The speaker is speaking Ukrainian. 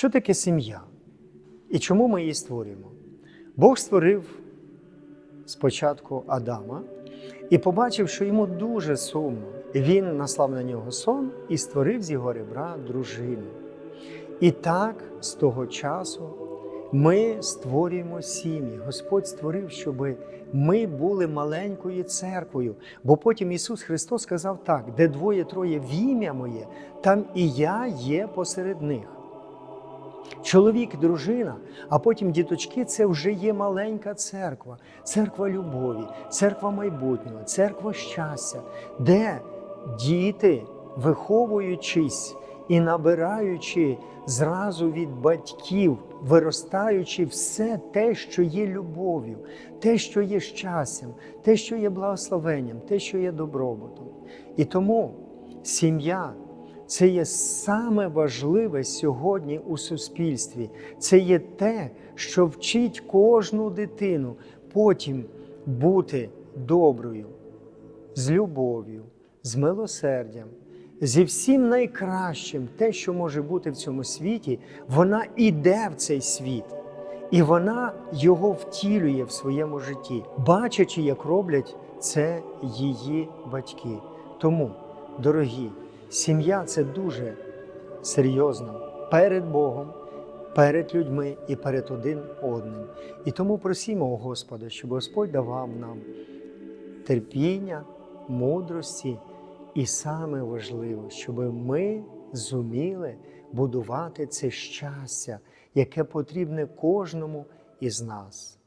Що таке сім'я? І чому ми її створюємо? Бог створив спочатку Адама і побачив, що йому дуже сумно. Він наслав на нього сон і створив з його ребра дружину. І так з того часу ми створюємо сім'ї. Господь створив, щоб ми були маленькою церквою. Бо потім Ісус Христос сказав так: де двоє-троє в ім'я моє, там і я є посеред них. Чоловік, дружина, а потім діточки це вже є маленька церква, церква любові, церква майбутнього, церква щастя, де діти, виховуючись і набираючи зразу від батьків, виростаючи все те, що є любов'ю, те, що є щастям, те, що є благословенням, те, що є добробутом. І тому сім'я. Це є саме важливе сьогодні у суспільстві. Це є те, що вчить кожну дитину потім бути доброю, з любов'ю, з милосердям, зі всім найкращим, те, що може бути в цьому світі, вона іде в цей світ. І вона його втілює в своєму житті, бачачи, як роблять це її батьки. Тому, дорогі, Сім'я це дуже серйозно перед Богом, перед людьми і перед один одним. І тому просімо у Господа, щоб Господь давав нам терпіння, мудрості і саме важливе, щоб ми зуміли будувати це щастя, яке потрібне кожному із нас.